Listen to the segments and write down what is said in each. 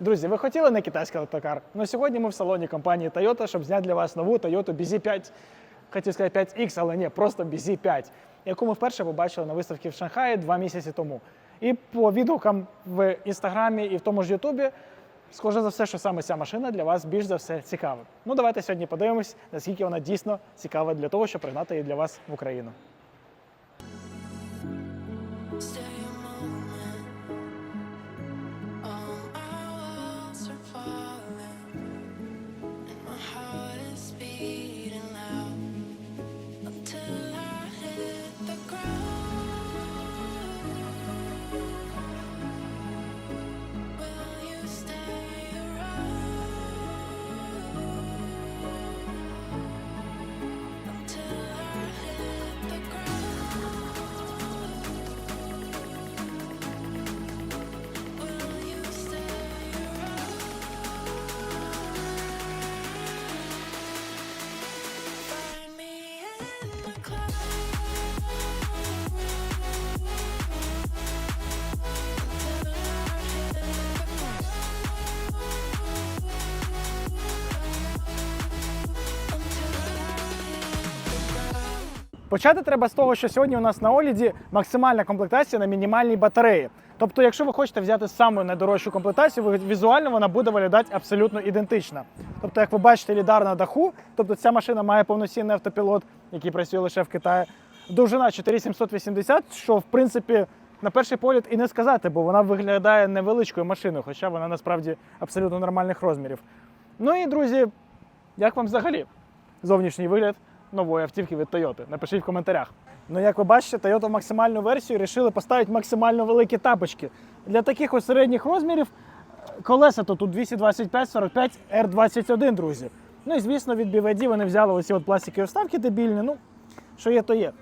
Друзі, ви хотіли на китайський електрокар? Ну сьогодні ми в салоні компанії Toyota, щоб зняти для вас нову Toyota BZ5, хотів сказати 5X, але ні, просто BZ5, яку ми вперше побачили на виставці в Шанхаї два місяці тому. І по відгукам в інстаграмі і в тому ж Ютубі, схоже за все, що саме ця машина для вас більш за все цікава. Ну давайте сьогодні подивимось, наскільки вона дійсно цікава для того, щоб пригнати її для вас в Україну. Почати треба з того, що сьогодні у нас на огляді максимальна комплектація на мінімальній батареї. Тобто, якщо ви хочете взяти саму найдорожчу комплектацію, ви- візуально вона буде виглядати абсолютно ідентична. Тобто, як ви бачите, лідар на даху, тобто ця машина має повноцінний автопілот, який працює лише в Китаї. Довжина 4780, що в принципі на перший погляд і не сказати, бо вона виглядає невеличкою машиною, хоча вона насправді абсолютно нормальних розмірів. Ну і друзі, як вам взагалі зовнішній вигляд нової автівки від Toyota? Напишіть в коментарях. Ну, як ви бачите, Toyota максимальну версію вирішили поставити максимально великі тапочки. Для таких ось середніх розмірів е, колеса то тут 225 45 R21, друзі. Ну і звісно, від BVD вони взяли оці от пластикові вставки дебільні. Ну, що є, то є.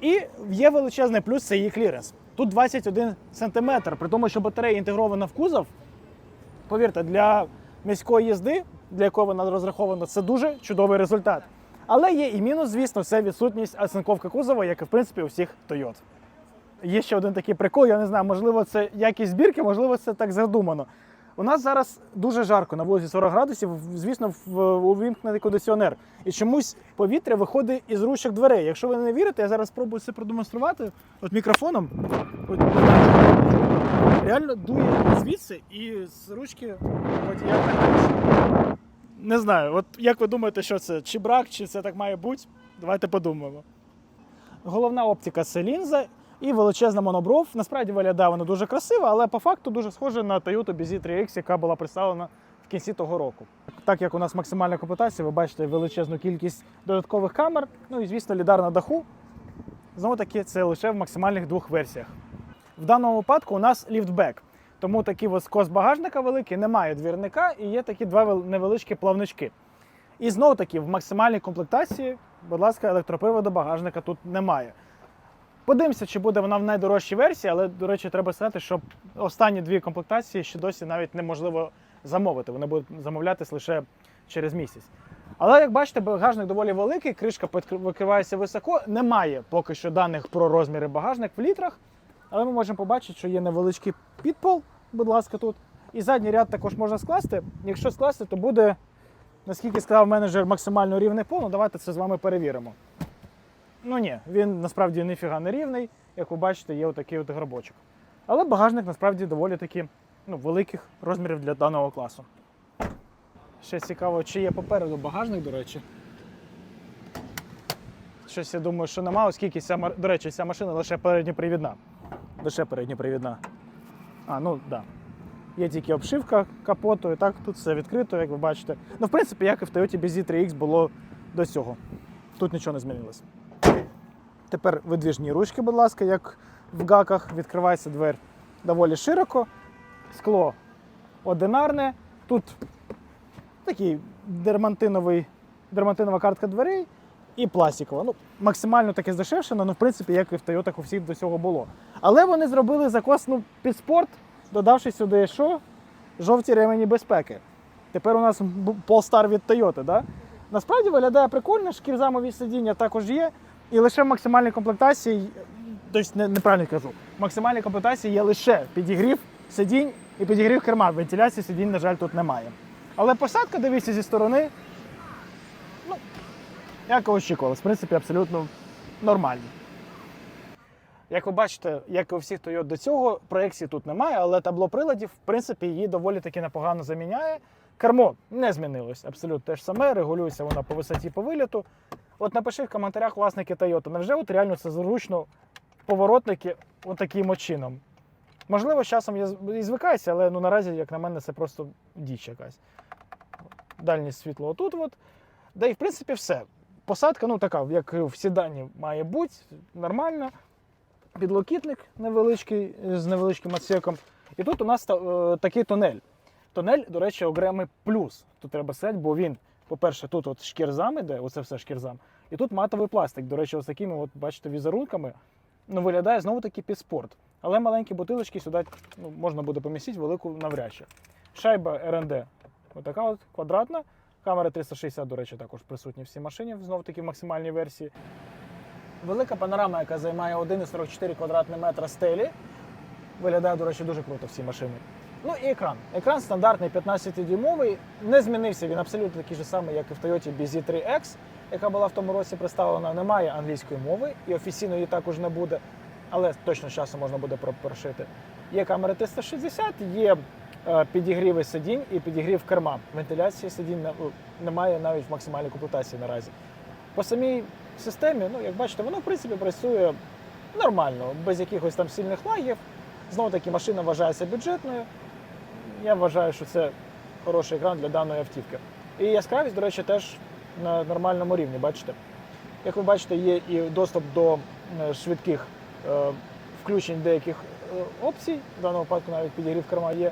І є величезний плюс це її кліренс. Тут 21 см, при тому, що батарея інтегрована в кузов, повірте, для міської їзди, для якої вона розрахована, це дуже чудовий результат. Але є і мінус, звісно, це відсутність оцинковки кузова, як і в принципі у всіх Toyota. Є ще один такий прикол, я не знаю, можливо, це якість збірки, можливо, це так задумано. У нас зараз дуже жарко на вулиці 40 градусів, звісно, увімкнений кондиціонер. І чомусь повітря виходить із ручок дверей. Якщо ви не вірите, я зараз спробую це продемонструвати от мікрофоном. От, реально дує звідси і з ручки водія так. Не знаю, от як ви думаєте, що це? Чи брак, чи це так має бути? Давайте подумаємо. Головна оптика це лінза і величезна монобров. Насправді виглядає вона дуже красиво, але по факту дуже схожа на Toyota BZ3X, яка була представлена в кінці того року. Так як у нас максимальна комплектація, ви бачите величезну кількість додаткових камер, ну і звісно, лідар на даху. Знову таки, це лише в максимальних двох версіях. В даному випадку у нас ліфтбек. Тому такий ось скос багажника великий, немає двірника і є такі два невеличкі плавнички. І знову таки в максимальній комплектації, будь ласка, електроприводу багажника тут немає. Подивимося, чи буде вона в найдорожчій версії, але, до речі, треба сказати, що останні дві комплектації ще досі навіть неможливо замовити. Вони будуть замовлятись лише через місяць. Але як бачите, багажник доволі великий, кришка викривається високо. Немає поки що даних про розміри багажник в літрах. Але ми можемо побачити, що є невеличкий підпол, будь ласка, тут. І задній ряд також можна скласти. Якщо скласти, то буде, наскільки сказав менеджер, максимально рівний пол. Ну, давайте це з вами перевіримо. Ну ні, він насправді ніфіга не рівний. Як ви бачите, є отакий от гробочок. Але багажник насправді доволі таки ну, великих розмірів для даного класу. Ще цікаво, чи є попереду багажник, до речі. Щось я думаю, що нема, оскільки ця, до речі, ця машина лише передньопривідна. Лише передньопривідна. А, ну. Да. Є тільки обшивка капоту, і так тут все відкрито, як ви бачите. Ну, в принципі, як і в Toyota BZ3X було до цього. Тут нічого не змінилось. Тепер видвіжні ручки, будь ласка, як в гаках, відкривається двері доволі широко. Скло одинарне. Тут такий дермантиновий, дермантинова картка дверей і пластикова. Ну, максимально таке здешевшено, ну, в принципі, як і в Toyota у всіх до цього було. Але вони зробили закос ну, під спорт, додавши сюди що? Жовті ремені безпеки. Тепер у нас Polestar від Toyota. Да? Насправді виглядає прикольно, шкірзамові сидіння також є. І лише в максимальній комплектації, тобто не, неправильно кажу, в максимальній комплектації є лише підігрів сидінь і підігрів керма. Вентиляції сидінь, на жаль, тут немає. Але посадка, дивіться зі сторони, як очікувалось, в принципі, абсолютно нормально. Як ви бачите, як і у всіх Toyota до цього, проекції тут немає, але табло приладів, в принципі, її доволі таки непогано заміняє. Кермо не змінилось, абсолютно те ж саме, регулюється вона по висоті по виліту. От напиши в коментарях власники Toyota, невже от реально це зручно поворотники отаким от чином? Можливо, з часом я і звикаюся, але ну, наразі, як на мене, це просто діч якась. Дальнє світло отут. От. Да і в принципі все. Посадка, ну така, як в сідані має бути, нормальна. Підлокітник невеличкий з невеличким отсеком. І тут у нас е, такий тунель. Тунель, до речі, окремий плюс. Тут треба сказати, бо він, по-перше, тут от шкірзам іде, оце все шкірзам. І тут матовий пластик. До речі, ось такими, от, бачите, візерунками. Ну, виглядає знову таки під спорт. Але маленькі бутилочки сюди ну, можна буде помістити, велику навряд чи. Шайба РНД. Отака от квадратна. Камера 360, до речі, також присутні в цій машині, знов таки в максимальній версії. Велика панорама, яка займає 1,44 квадратних метра стелі. Виглядає, до речі, дуже круто в цій машині. Ну і екран. Екран стандартний 15-дюймовий, не змінився він абсолютно такий же самий, як і в Toyota BZ3X, яка була в тому році представлена. Немає англійської мови і офіційно її також не буде, але точно з часом можна буде пропоршити. Є камера 360, є підігріви сидінь і підігрів керма. Вентиляції сидінь не- немає навіть в максимальній комплектації наразі. По самій системі, ну як бачите, воно в принципі працює нормально, без якихось там сильних лагів. Знову таки, машина вважається бюджетною. Я вважаю, що це хороший екран для даної автівки. І яскравість, до речі, теж на нормальному рівні, бачите. Як ви бачите, є і доступ до е, швидких е, включень деяких е, опцій, в даному випадку навіть підігрів керма є.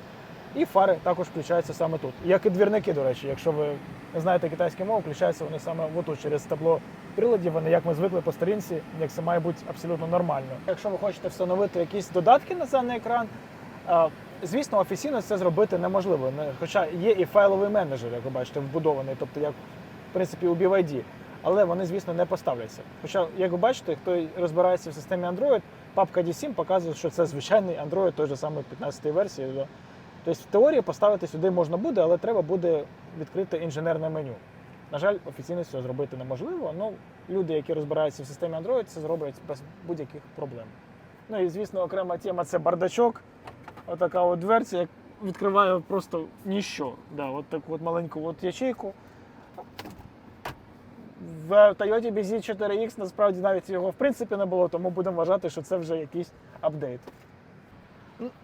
І фари також включаються саме тут. Як і двірники, до речі, якщо ви не знаєте китайську мову, включаються вони саме отут через табло приладів. Вони, як ми звикли по сторінці, як це має бути абсолютно нормально. Якщо ви хочете встановити якісь додатки на даний екран, звісно, офіційно це зробити неможливо. Хоча є і файловий менеджер, як ви бачите, вбудований, тобто як в принципі у BYD. Але вони, звісно, не поставляться. Хоча, як ви бачите, хто розбирається в системі Android, папка D7 показує, що це звичайний Android той же самий 15 версії. Тобто в теорії поставити сюди можна буде, але треба буде відкрити інженерне меню. На жаль, офіційно цього зробити неможливо. Ну, люди, які розбираються в системі Android, це зроблять без будь-яких проблем. Ну і звісно, окрема тема це бардачок. Отака от дверця, як відкриває просто ніщо. Да, от таку от маленьку от ячейку. В Toyota BZ 4X насправді навіть його в принципі не було, тому будемо вважати, що це вже якийсь апдейт.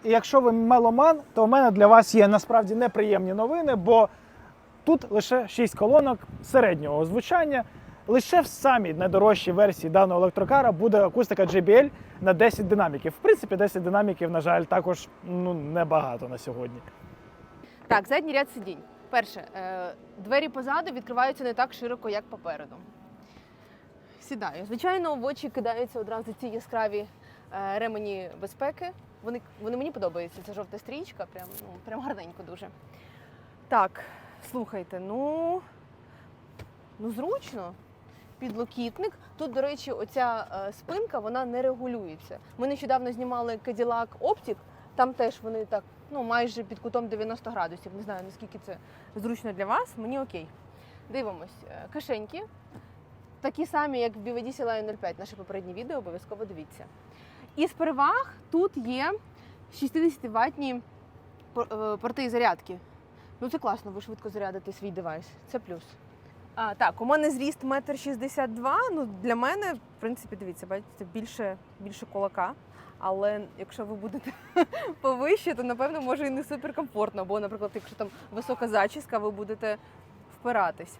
Якщо ви меломан, то в мене для вас є насправді неприємні новини, бо тут лише 6 колонок середнього звучання. Лише в самій найдорожчій версії даного електрокара буде акустика JBL на 10 динаміків. В принципі, 10 динаміків, на жаль, також ну, небагато на сьогодні. Так, задній ряд сидінь. Перше, е, двері позаду відкриваються не так широко, як попереду. Сідаю. Звичайно, в очі кидаються одразу ці яскраві ремені безпеки. Вони, вони мені подобаються. Це жовта стрічка, прям, ну, прям гарненько дуже. Так, слухайте, ну, ну зручно. Підлокітник. Тут, до речі, оця е, спинка вона не регулюється. Ми нещодавно знімали Cadillac Optic, там теж вони так ну майже під кутом 90 градусів. Не знаю наскільки це зручно для вас. Мені окей. Дивимось. Е, Кишеньки. Такі самі, як в BVD Lion 05, наше попереднє відео, обов'язково дивіться. Із переваг тут є 60-ваттні порти зарядки. Ну це класно, ви швидко зарядите свій девайс. Це плюс. А, так, у мене зріст 1,62 м. Ну, для мене, в принципі, дивіться, бачите, більше, більше кулака. Але якщо ви будете повище, то напевно може і не суперкомфортно. Бо, наприклад, якщо там висока зачіска, ви будете впиратись.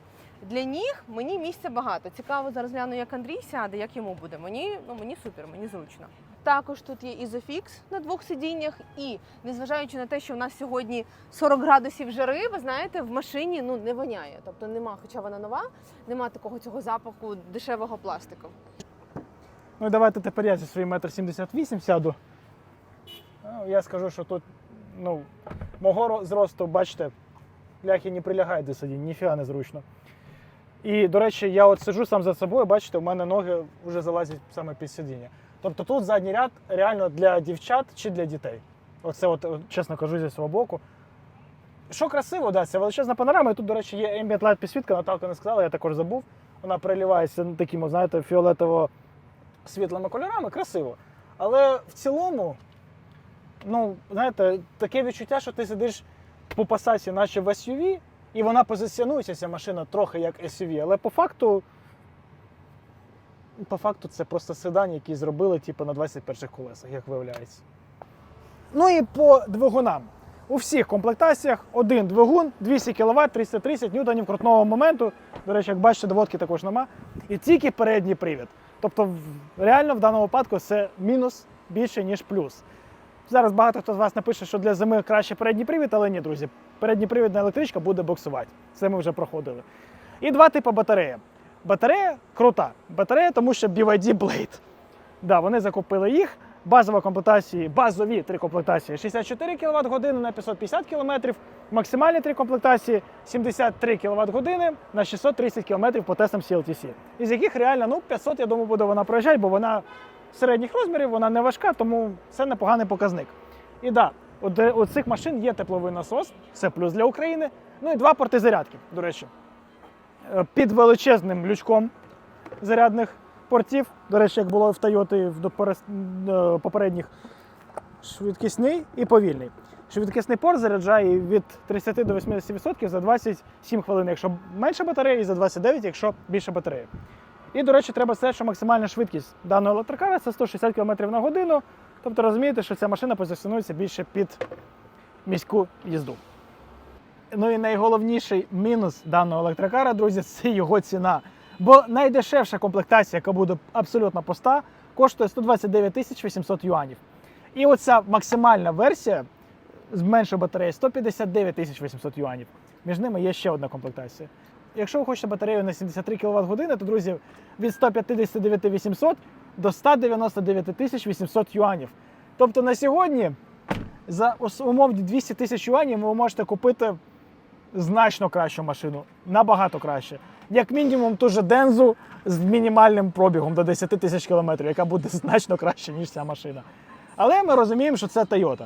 Для ніг мені місця багато. Цікаво зараз гляну, як Андрій сяде, як йому буде. Мені, ну, мені супер, мені зручно. Також тут є ізофікс на двох сидіннях, і незважаючи на те, що в нас сьогодні 40 градусів жари, ви знаєте, в машині ну не воняє. Тобто нема, хоча вона нова, нема такого цього запаху дешевого пластику. Ну і давайте тепер я зі своїм метр 78 сяду. Ну, я скажу, що тут ну, мого зросту, бачите, ляхи не прилягають до сидінь, ніфіга не зручно. І, до речі, я от сиджу сам за собою, бачите, у мене ноги вже залазять саме під сидіння. Тобто тут задній ряд реально для дівчат чи для дітей. Оце, от, от, чесно кажу, зі свого боку. Що красиво, да, це величезна панорама. І тут, до речі, є ambient light підсвітка, Наталка не сказала, я також забув. Вона переливається такими, знаєте, фіолетово-світлими кольорами, красиво. Але в цілому, ну, знаєте, таке відчуття, що ти сидиш по пасаці, наче в SUV, і вона позиціонується, ця машина трохи як SUV, але по факту. По факту це просто седан, який зробили типу, на 21 колесах, як виявляється. Ну і по двигунам. У всіх комплектаціях один двигун, 200 кВт, 330 ньютонів крутного моменту. До речі, як бачите, доводки також нема. І тільки передній привід. Тобто, реально в даному випадку це мінус більше, ніж плюс. Зараз багато хто з вас напише, що для зими краще передній привід, але ні, друзі. Передній привідна електричка буде боксувати. Це ми вже проходили. І два типи батареї. Батарея крута. Батарея, тому що BYD Blade. Да, вони закупили їх. Базова комплектації, базові три комплектації 64 кВт на 550 км, максимальні три комплектації 73 кВт на 630 км по тестам CLTC. Із яких реально ну, 500, я думаю, буде вона проїжджати, бо вона середніх розмірів, вона не важка, тому це непоганий показник. І да, у цих машин є тепловий насос, це плюс для України. Ну і два порти зарядки, до речі. Е, Під величезним лючком зарядних портів. До речі, як було в Toyota в е, попередніх швидкісний і повільний. Швидкісний порт заряджає від 30 до 80% за 27 хвилин, якщо менше батареї, і за 29, якщо більше батареї. І, до речі, треба сказати, що максимальна швидкість даного електрокара це 160 км на годину. Тобто розумієте, що ця машина позиціонується більше під міську їзду. Ну і найголовніший мінус даного електрокара, друзі, це його ціна. Бо найдешевша комплектація, яка буде абсолютно пуста, коштує 129 тисяч 800 юанів. І оця максимальна версія з меншою батареєю 159 тисяч 800 юанів. Між ними є ще одна комплектація. Якщо ви хочете батарею на 73 кВт години, то друзі, від 159 800 до 199 тисяч 800 юанів. Тобто на сьогодні за умовні 200 тисяч юанів ви можете купити значно кращу машину, набагато краще. Як мінімум ту же Дензу з мінімальним пробігом до 10 тисяч кілометрів, яка буде значно краще, ніж ця машина. Але ми розуміємо, що це Toyota.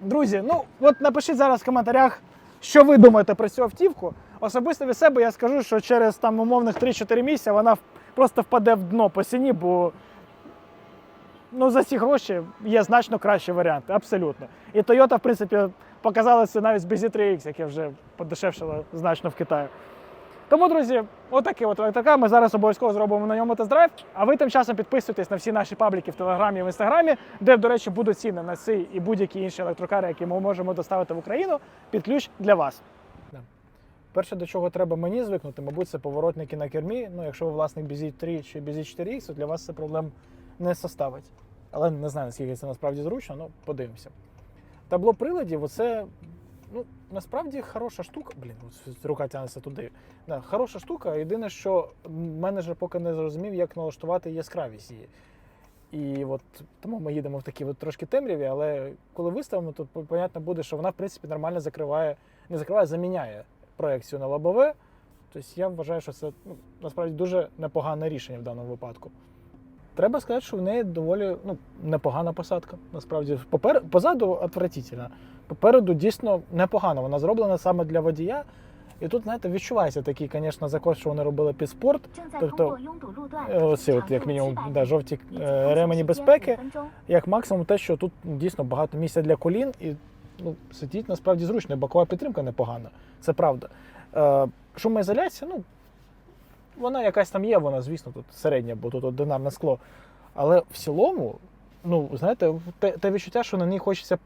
Друзі, ну от напишіть зараз в коментарях, що ви думаєте про цю автівку. Особисто від себе я скажу, що через там умовних 3-4 місяці вона просто впаде в дно по ціні, бо ну, за ці гроші є значно кращі варіанти, абсолютно. І Toyota, в принципі, показала це навіть з BZ3X, яке вже подешевшило значно в Китаї. Тому, друзі, отакий от електрокар. Ми зараз обов'язково зробимо на ньому тест-драйв. А ви тим часом підписуйтесь на всі наші пабліки в Телеграмі і в Інстаграмі, де, до речі, будуть ціни на цей і будь-які інші електрокари, які ми можемо доставити в Україну під ключ для вас. Перше, до чого треба мені звикнути, мабуть, це поворотники на кермі. Ну, якщо ви власник BZ3 чи BZ4X, то для вас це проблем не составить. Але не знаю, наскільки це насправді зручно, ну подивимося. Табло приладів, оце ну, насправді хороша штука. Блін, рука тягнеться туди. Да, хороша штука. Єдине, що менеджер поки не зрозумів, як налаштувати яскравість її. І от тому ми їдемо в такі от трошки темряві, але коли виставимо, то понятно буде, що вона, в принципі, нормально закриває, не закриває, заміняє проекцію на лобове. Тобто я вважаю, що це ну, насправді дуже непогане рішення в даному випадку. Треба сказати, що в неї доволі ну, непогана посадка. Насправді, Попер... позаду отвратительна. Попереду дійсно непогано. Вона зроблена саме для водія. І тут, знаєте, відчувається такий, звісно, закос, що вони робили під спорт. Тобто, е, оці, от, як мінімум, да, жовті е, ремені безпеки, як максимум, те, що тут дійсно багато місця для колін, і ну, сидіть насправді зручно, бокова підтримка непогана. Це правда. Е, шумоізоляція, ну вона якась там є, вона, звісно, тут середня, бо тут одинарне скло. Але в цілому, ну, знаєте, те, те відчуття, що на ній хочеться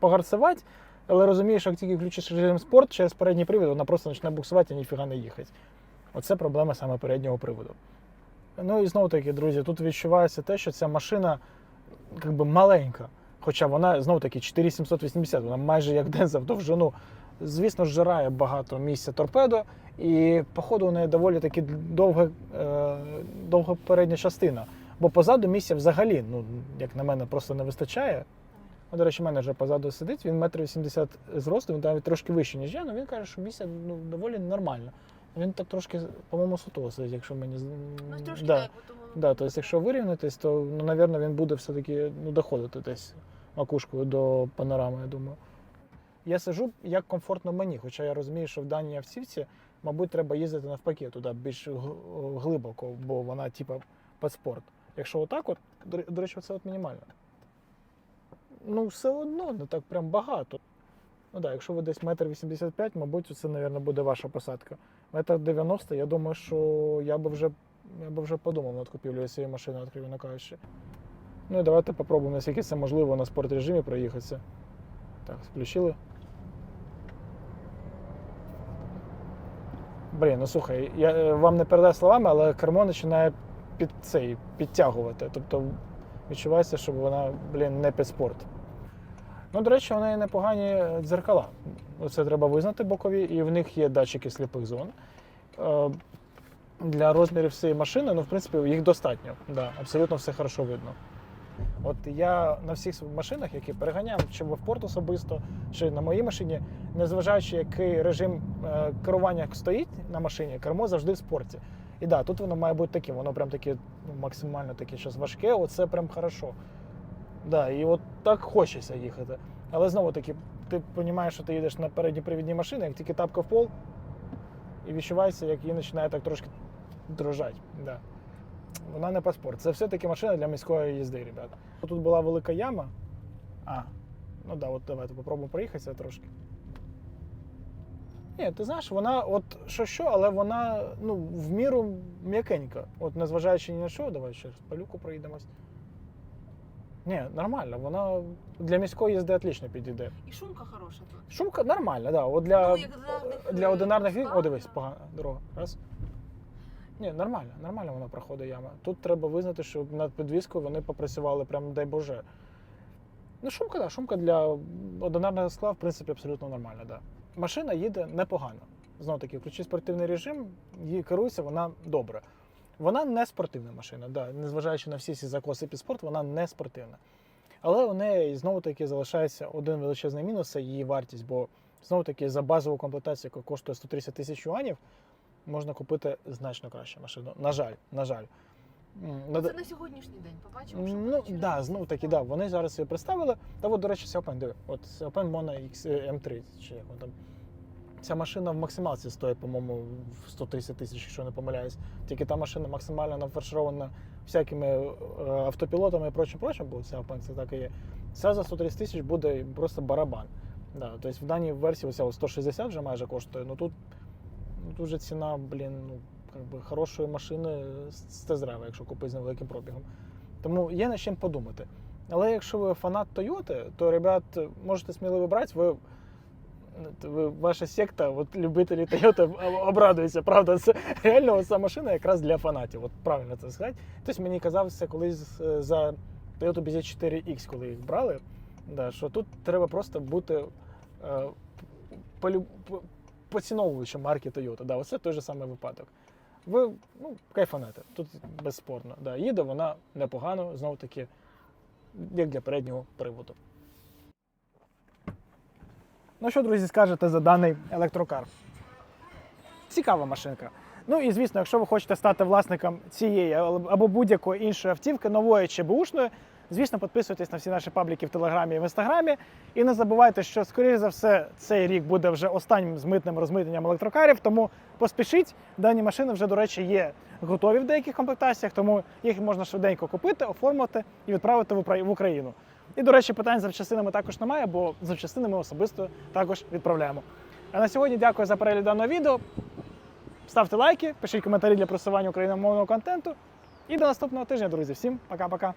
погарцевати, але розумієш, як тільки включиш режим спорт через передній привід, вона просто почне буксувати і ніфіга не їхати. Оце проблема саме переднього приводу. Ну і знову таки, друзі, тут відчувається те, що ця машина как би маленька. Хоча вона знову таки 4780, вона майже як денза в довжину. Звісно, ж, жирає багато місця торпедо, і походу у неї доволі таки довга, е, довга передня частина. Бо позаду місця взагалі, ну, як на мене, просто не вистачає. До речі, в мене вже позаду сидить, він метр вісімдесят зросту, він навіть трошки вищий, ніж я, але він каже, що місця ну, доволі нормально. Він так трошки, по-моєму, сутуло сидить, якщо мені. Ну, трошки да. так, бо тому- Да, тобто, якщо вирівнятись, то, ну, напевно, він буде все-таки ну, доходити десь макушкою до панорами, я думаю. Я сижу як комфортно мені, хоча я розумію, що в даній автівці, мабуть, треба їздити навпаки, туди більш глибоко, бо вона, типа, під спорт. Якщо отак, от, до, речі, це от мінімально. Ну, все одно не так прям багато. Ну так, якщо ви десь метр вісімдесят п'ять, мабуть, це, мабуть, буде ваша посадка. Метр дев'яносто, я думаю, що я би вже, я би вже подумав над купівлею цієї машини, відкровенно кажучи. Ну і давайте попробуємо, наскільки це можливо на спорт режимі проїхатися. Так, включили. Блін, ну слухай, я е, вам не передаю словами, але кермо починає під цей, підтягувати. Тобто відчувається, що вона, блін, не під спорт. Ну, до речі, у неї непогані дзеркала. Це треба визнати бокові, і в них є датчики сліпих зон. Е, Для розмірів цієї машини, ну, в принципі, їх достатньо. Да, абсолютно все хорошо видно. От я на всіх машинах, які переганяв, чи в авпорт особисто, чи на моїй машині, незважаючи, який режим е, керування стоїть на машині, кермо завжди в спорті. І да, тут воно має бути таким, воно прям таке ну, максимально таке щось важке, оце прям хорошо. Да, і от так хочеться їхати. Але знову таки, ти розумієш, що ти їдеш на передній привідній машині, як тільки тапка в пол, і відчувається, як її починає так трошки дрожати. Да. Вона не паспорт. Це все-таки машина для міської їзди, ребята. Тут була велика яма. А, ну да, от давайте попробуємо проїхатися трошки. Ні, ти знаєш, вона от що що, але вона ну, в міру м'якенька. От незважаючи ні на що, давай ще раз по люку проїдемось. Ні, нормально, вона для міської їзди отлично підійде. І шумка хороша тут. Шумка нормальна, да. От для, Ну, як одинарних, для е, одинарних вік. О, дивись, погана дорога. Раз. Ні, нормально, нормально вона проходить яма. Тут треба визнати, що над підвіскою вони попрацювали прям дай Боже. Ну, шумка, да, шумка для одинарного скла, в принципі, абсолютно нормальна, да. Машина їде непогано. Знову таки, включи спортивний режим, її керується вона добре. Вона не спортивна машина, да. незважаючи на всі ці закоси під спорт, вона не спортивна. Але у неї знову таки залишається один величезний мінус це її вартість, бо знову таки за базову комплектацію, яка коштує 130 тисяч юанів, можна купити значно краще машину. На жаль, на жаль. Ну, Це на сьогоднішній день. Побачимо, що Ну, через да, знову таки, да, вони зараз її представили. Та от, до речі, Xiaopan, диви, от Xiaopan Mono X M3, чи як там. Ця машина в максималці стоїть, по-моєму, в 130 тисяч, якщо не помиляюсь. Тільки та машина максимально нафарширована всякими е, автопілотами і прочим, прочим, бо Xiaopan це так і є. Ця за 130 тисяч буде просто барабан. Да, тобто в даній версії оця 160 вже майже коштує, ну тут, ну, тут же ціна, блін, ну, как би, хорошої машини з з якщо купити з невеликим пробігом. Тому є над чим подумати. Але якщо ви фанат Toyota, то, ребят, можете сміливо брати, ви, ви ваша секта, от любителі Toyota обрадуються. Правда, це реально ця машина якраз для фанатів. От правильно це сказати. Хтось мені казав це колись е, за Toyota BZ4X, коли їх брали, да, що тут треба просто бути е, полю- по- поціновувачем марки Toyota. Да, оце той же самий випадок. Ви ну, кайфанете, тут безспорно. Да, їде вона непогано, знову таки, як для переднього приводу. Ну що, друзі, скажете за даний електрокар? Цікава машинка. Ну і звісно, якщо ви хочете стати власником цієї або будь-якої іншої автівки, нової чи бушної, звісно, підписуйтесь на всі наші пабліки в Телеграмі і в Інстаграмі. І не забувайте, що, скоріш за все, цей рік буде вже останнім з митним розмитненням електрокарів, тому поспішіть. Дані машини вже, до речі, є готові в деяких комплектаціях, тому їх можна швиденько купити, оформити і відправити в Україну. І, до речі, питань з запчастинами також немає, бо запчастини ми особисто також відправляємо. А на сьогодні дякую за перегляд даного відео. Ставте лайки, пишіть коментарі для просування україномовного контенту. І до наступного тижня, друзі. Всім пока-пока.